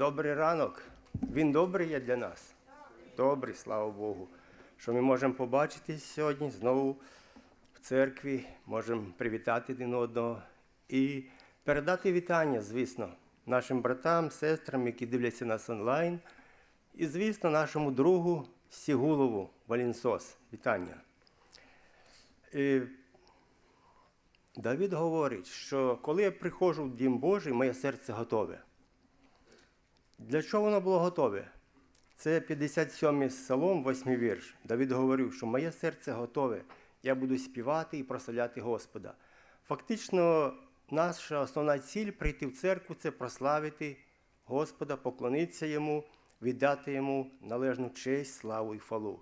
Добрий ранок. Він добрий є для нас. Добрий, слава Богу. Що ми можемо побачити сьогодні знову в церкві, можемо привітати один одного і передати вітання, звісно, нашим братам, сестрам, які дивляться нас онлайн. І, звісно, нашому другу Сігулову Валінсос. Вітання. І Давид говорить, що коли я приходжу в Дім Божий, моє серце готове. Для чого воно було готове? Це 57-й псалом, 8 вірш. Давид говорив, що моє серце готове, я буду співати і прославляти Господа. Фактично, наша основна ціль прийти в церкву це прославити Господа, поклонитися Йому, віддати Йому належну честь, славу і хвалу.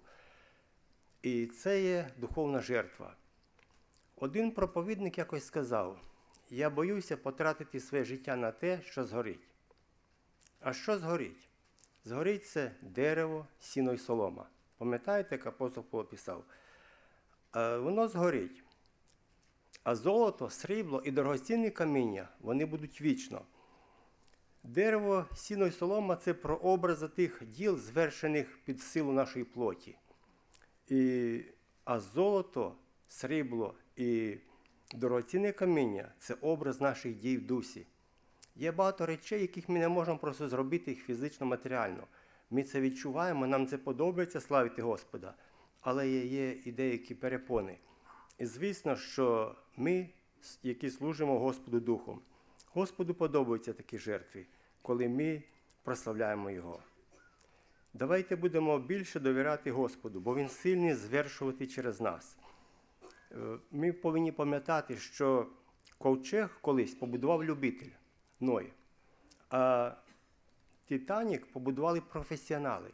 І це є духовна жертва. Один проповідник якось сказав: я боюся потратити своє життя на те, що згорить. А що згорить? Згорить це дерево, сіно й солома. Пам'ятаєте, як апостол Павло писав? Е, Воно згорить. А золото, срібло і дорогоцінні каміння вони будуть вічно. Дерево, сіно й солома це прообрази тих діл, звершених під силу нашої плоті. І, а золото, срібло і дорогоцінне каміння це образ наших дій в дусі. Є багато речей, яких ми не можемо просто зробити їх фізично, матеріально. Ми це відчуваємо, нам це подобається славити Господа, але є, є і деякі перепони. І звісно, що ми, які служимо Господу Духом, Господу подобаються такі жертви, коли ми прославляємо Його. Давайте будемо більше довіряти Господу, бо Він сильний звершувати через нас. Е, Ми повинні пам'ятати, що ковчег колись побудував любитель Ной. А Титанік побудували професіонали.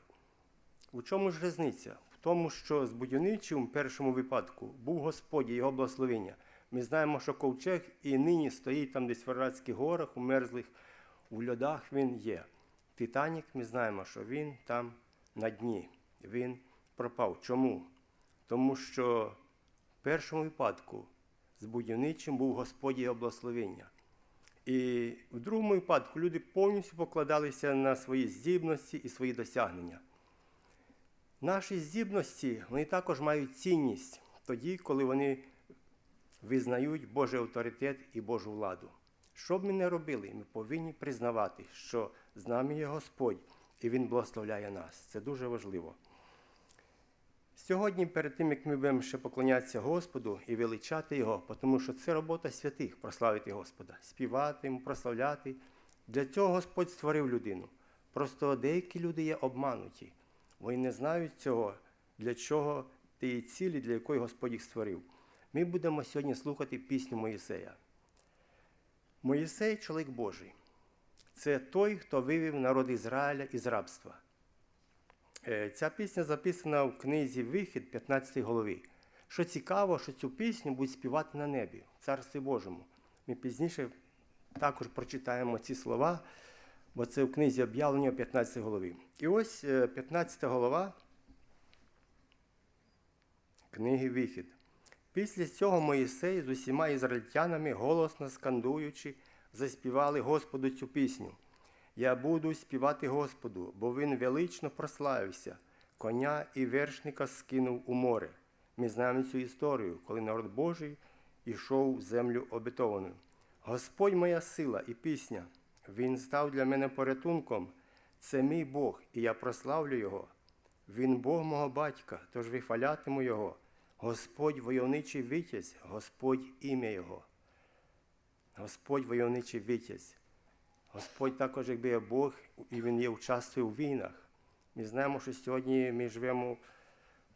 У чому ж різниця? В тому, що з будівничим в першому випадку був Господь і його благословення. Ми знаємо, що ковчег і нині стоїть там десь в Арадських горах, у мерзлих, у льодах він є. Титанік, ми знаємо, що він там на дні. Він пропав. Чому? Тому що в першому випадку з будівничим був Господь і його благословення. І в другому випадку люди повністю покладалися на свої здібності і свої досягнення. Наші здібності вони також мають цінність тоді, коли вони визнають Божий авторитет і Божу владу. Що б ми не робили, ми повинні признавати, що з нами є Господь і Він благословляє нас. Це дуже важливо. Сьогодні, перед тим, як ми будемо ще поклонятися Господу і величати Його, тому що це робота святих прославити Господа, співати Йому, прославляти. Для цього Господь створив людину. Просто деякі люди є обмануті. Вони не знають цього, для чого тієї цілі, для якої Господь їх створив. Ми будемо сьогодні слухати пісню Моїсея. Моїсей чоловік Божий. Це той, хто вивів народ Ізраїля із рабства. Е, Ця пісня записана в книзі Вихід 15 голові. Що цікаво, що цю пісню будуть співати на небі, в Царстві Божому. Ми пізніше також прочитаємо ці слова, бо це в книзі об'явлення 15 голові. І ось е, 15 голова книги Вихід. Після цього Моїсей з усіма ізраїльтянами, голосно скандуючи, заспівали Господу цю пісню. Я буду співати Господу, бо він велично прославився, коня і вершника скинув у море. Ми знаємо цю історію, коли народ Божий йшов в землю обетовану. Господь моя сила і пісня, Він став для мене порятунком. Це мій Бог, і я прославлю Його. Він Бог мого батька, тож вихвалятиму Його. Господь войовничий витязь, Господь ім'я Його. Господь войовничий витязь. Господь також, якби є Бог, і Він є участвує у війнах. Ми знаємо, що сьогодні ми живемо в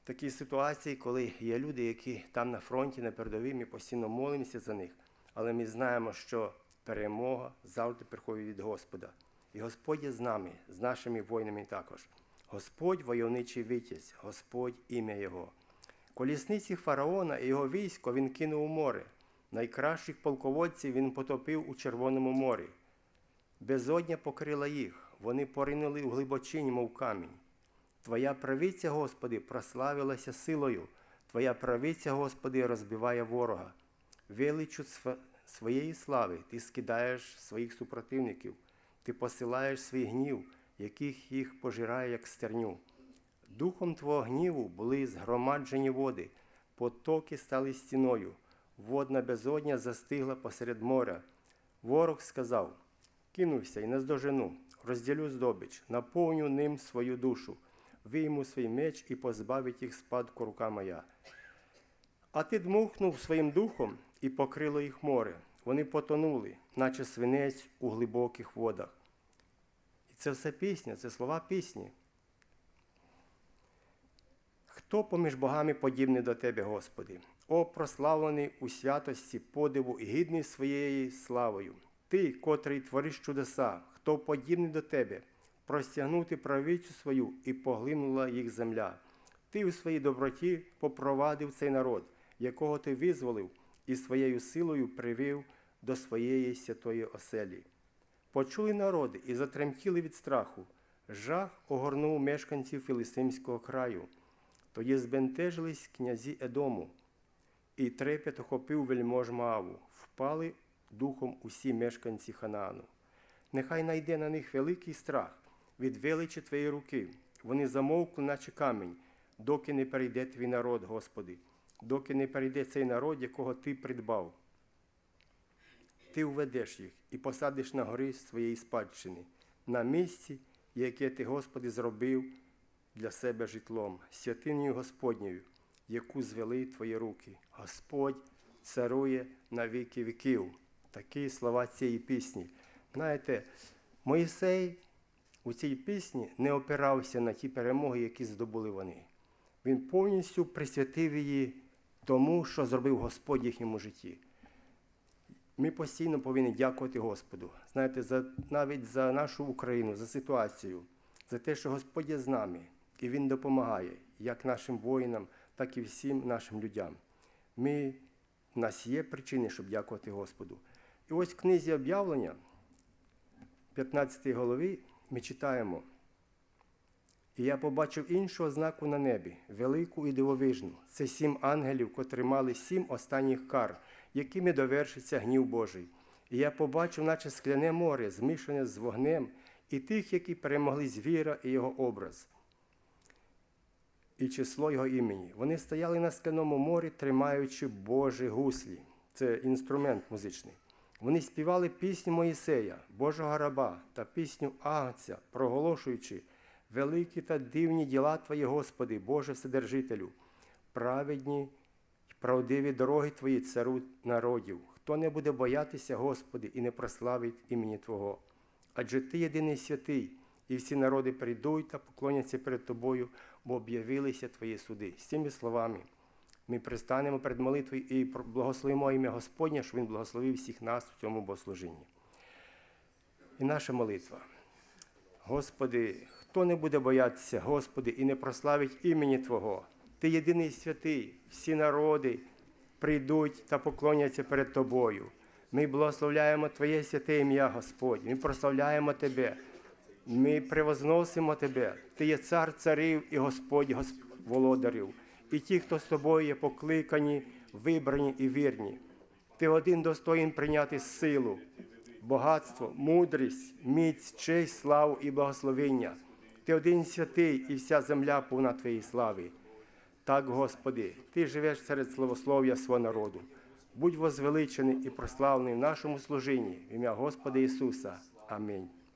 такій ситуації, коли є люди, які там на фронті, на передовій, ми постійно молимося за них. Але ми знаємо, що перемога завжди приходить від Господа. І Господь є з нами, з нашими воїнами також. Господь войовничий витязь, Господь ім'я Його. Колісниці фараона і його військо він кинув у море. Найкращих полководців він потопив у Червоному морі. Безодня покрила їх, вони поринули у глибочині, мов камінь. Твоя правиця, Господи, прославилася силою, Твоя правиця, Господи, розбиває ворога. Величу своєї слави ти скидаєш своїх супротивників, Ти посилаєш свій гнів, яких їх пожирає, як стерню. Духом твого гніву були згромаджені води, потоки стали стіною, водна безодня застигла посеред моря. Ворог сказав: кинувся і наздожену, розділю здобич, наповню ним свою душу, вийму свій меч і позбавить їх спадку рука моя. А ти дмухнув своїм духом і покрило їх море. Вони потонули, наче свинець у глибоких водах. І це все пісня, це слова пісні. Хто поміж богами подібний до тебе, Господи? О, прославлений у святості, подиву і гідний своєю славою. Ти, котрий твориш чудеса, хто подібний до тебе, простягнути правицю свою і поглинула їх земля. Ти у своїй доброті попровадив цей народ, якого ти визволив, і своєю силою привів до своєї святої оселі. Почули народи і затремтіли від страху. Жах огорнув мешканців Філистимського краю. Тоді збентежились князі Едому, і трепет охопив вельмож Мааву, впали духом усі мешканці Ханаану. Нехай найде на них великий страх від величі Твоєї руки. Вони замовкли, наче камінь, доки не перейде твій народ, Господи, доки не перейде цей народ, якого Ти придбав. Ти уведеш їх і посадиш на гори своєї спадщини, на місці, яке ти, Господи, зробив для себе житлом, святиною Господньою, яку звели твої руки. Господь царує на віки віків. Такі слова цієї пісні. Знаєте, Моїсей у цій пісні не опирався на ті перемоги, які здобули вони. Він повністю присвятив її тому, що зробив Господь їхньому житті. Ми постійно повинні дякувати Господу. Знаєте, за, навіть за нашу Україну, за ситуацію, за те, що Господь є з нами, і Він допомагає як нашим воїнам, так і всім нашим людям. Ми, у нас є причини, щоб дякувати Господу. І ось в книзі об'явлення, 15 голові, ми читаємо. І я побачив іншого знаку на небі, велику і дивовижну. Це сім ангелів, котрі мали сім останніх кар, якими довершиться гнів Божий. І я побачив, наче скляне море, змішане з вогнем, і тих, які перемогли звіра і його образ, і число його імені. Вони стояли на скляному морі, тримаючи Божі гуслі. Це інструмент музичний. Вони співали пісню Моїсея, Божого раба та пісню Агнця, проголошуючи великі та дивні діла Твої, Господи, Боже Вседержителю, праведні й правдиві дороги Твої, цару народів. Хто не буде боятися, Господи, і не прославить імені Твого? Адже Ти єдиний святий, і всі народи прийдуть та поклоняться перед Тобою, бо об'явилися Твої суди. З цими словами ми пристанемо перед молитвою і благословимо ім'я Господнє, щоб Він благословив всіх нас в цьому богослужінні. І наша молитва. Господи, хто не буде боятися, Господи, і не прославить імені Твого? Ти єдиний святий, всі народи прийдуть та поклоняться перед Тобою. Ми благословляємо Твоє святе ім'я, Господь. Ми прославляємо Тебе. Ми превозносимо Тебе. Ти є цар царів і Господь Госп... володарів. І ті, хто з тобою є покликані, вибрані і вірні. Ти один достоїн прийняти силу, багатство, мудрість, міць, честь, славу і благословення. Ти один святий і вся земля повна Твоєї слави. Так, Господи, Ти живеш серед славослов'я свого народу. Будь возвеличений і прославлений в нашому служінні в ім'я Господа Ісуса. Амінь.